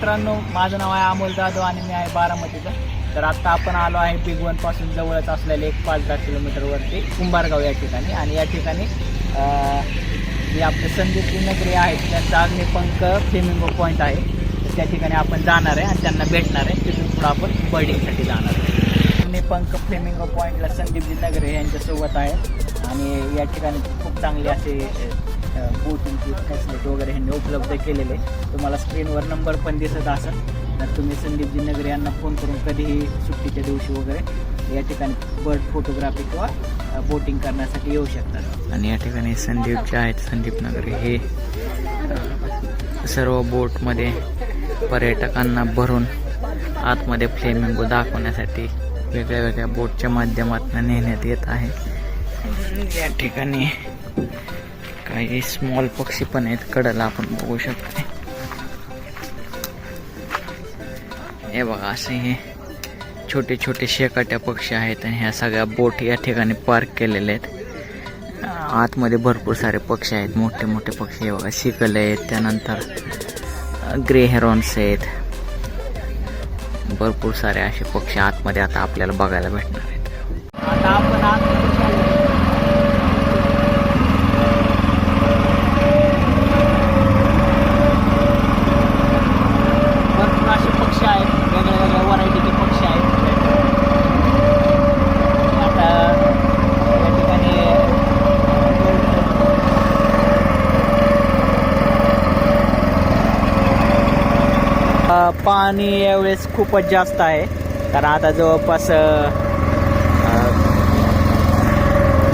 मित्रांनो माझं नाव आहे अमोल जाधव आणि मी आहे बारामतीचा. तर आत्ता आपण आलो आहे बिग वनपासून जवळच असलेले एक पाच दहा किलोमीटरवरती कुंभारगाव या ठिकाणी. आणि या ठिकाणी जे आपले संदीप नगरी आहेत त्यांचा अग्निपंख फ्लेमिंगो पॉईंट आहे. त्या ठिकाणी आपण जाणार आहे आणि त्यांना भेटणार आहे. तिथून पुढं आपण बर्डिंगसाठी जाणार आहे. अग्निपंख फ्लेमिंगो पॉईंटला संदीपजी नगरे यांच्यासोबत आहे. आणि या ठिकाणी खूप चांगले असे बोटिंगची उपलब्ध केलेले तुम्हाला स्क्रीनवर नंबर पण दिसत असेल. तर तुम्ही संदीपजी नगर यांना फोन करून कधीही सुट्टीच्या दिवशी वगैरे या ठिकाणी बर्ड फोटोग्राफी किंवा बोटिंग करण्यासाठी येऊ शकतात आणि या ठिकाणी संदीपचे आहेत संदीप नगर हे सर्व बोटमध्ये पर्यटकांना भरून आतमध्ये फ्लेमिंगो दाखवण्यासाठी वेगळ्या वेगळ्या बोटच्या माध्यमातून नेण्यात येत आहे. या ठिकाणी काही स्मॉल पक्षी पण आहेत कडला आपण बघू शकतो हे बघा असे हे छोटे छोटे शेकाट्या पक्षी आहेत आणि ह्या सगळ्या बोट या ठिकाणी पार्क केलेल्या आहेत. आतमध्ये भरपूर सारे पक्षी आहेत मोठे मोठे पक्षी हे बघा शिकल आहेत त्यानंतर ग्रे हेरॉन्स आहेत. भरपूर सारे असे पक्षी आतमध्ये आता आपल्याला बघायला भेटणार आहेत आता आपण भरपूर असे पक्षी आहेत वेगळ्या वेगळ्या व्हरायटीचे पक्षी आहेत आता या ठिकाणी अ, पाणी यावेळेस खूपच जास्त आहे. कारण आता जवळपास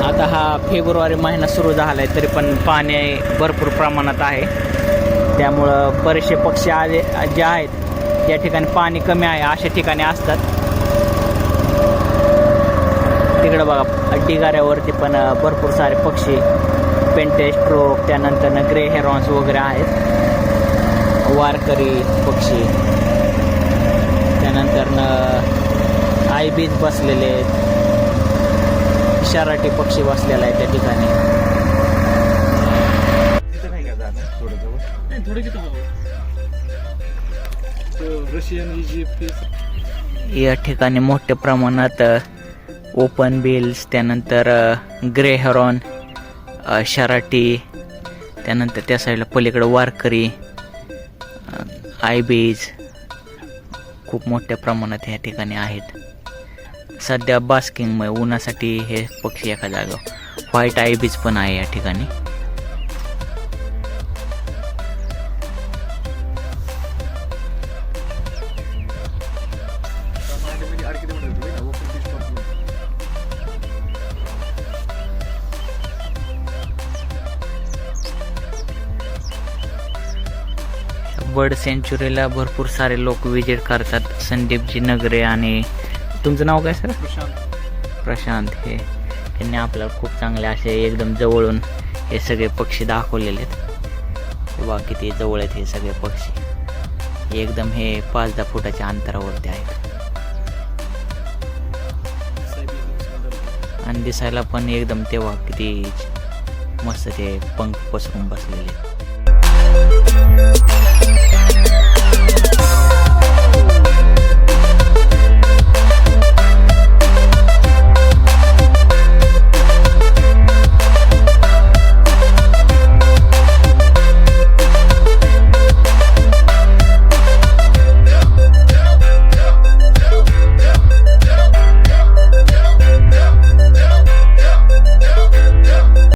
आता हा फेब्रुवारी महिना सुरू झाला आहे तरी पण पाणी भरपूर प्रमाणात आहे. त्यामुळं बरेचसे पक्षी आले जे आहेत या ठिकाणी पाणी कमी आहे अशा ठिकाणी असतात. तिकडं बघा ढिगाऱ्यावरती पण भरपूर सारे पक्षी पेंटेस्ट्रोक त्यानंतर ग्रे हेरॉन्स वगैरे आहेत. वारकरी पक्षी. त्यानंतर आयबीज बसलेले आहेत. शराटी पक्षी बसलेला आहे त्या ठिकाणी. या ठिकाणी मोठ्या प्रमाणात ओपन बिल्स त्यानंतर ग्रे हेरॉन शराटी त्यानंतर त्या साईडला पलीकडं वारकरी आयबेज खूप मोठ्या प्रमाणात या ठिकाणी आहेत. सध्या बास्किंगमुळे उन्हासाठी हे पक्षी एका जागा व्हाईट आयबीज पण आहे या ठिकाणी. बर्ड सेंच्युरीला भरपूर सारे लोक विजिट करतात. संदीपजी नगरे आणि तुमचं नाव काय सर प्रशांत. प्रशांत हे. त्यांनी आपल्याला खूप चांगले असे एकदम जवळून हे सगळे पक्षी दाखवलेले आहेत. बघा किती जवळ आहेत हे सगळे पक्षी. एकदम हे पाच दहा फुटाच्या अंतरावरती आहेत. आणि दिसायला पण एकदम तेव्हा किती मस्त ते पंख पसरून बसलेले.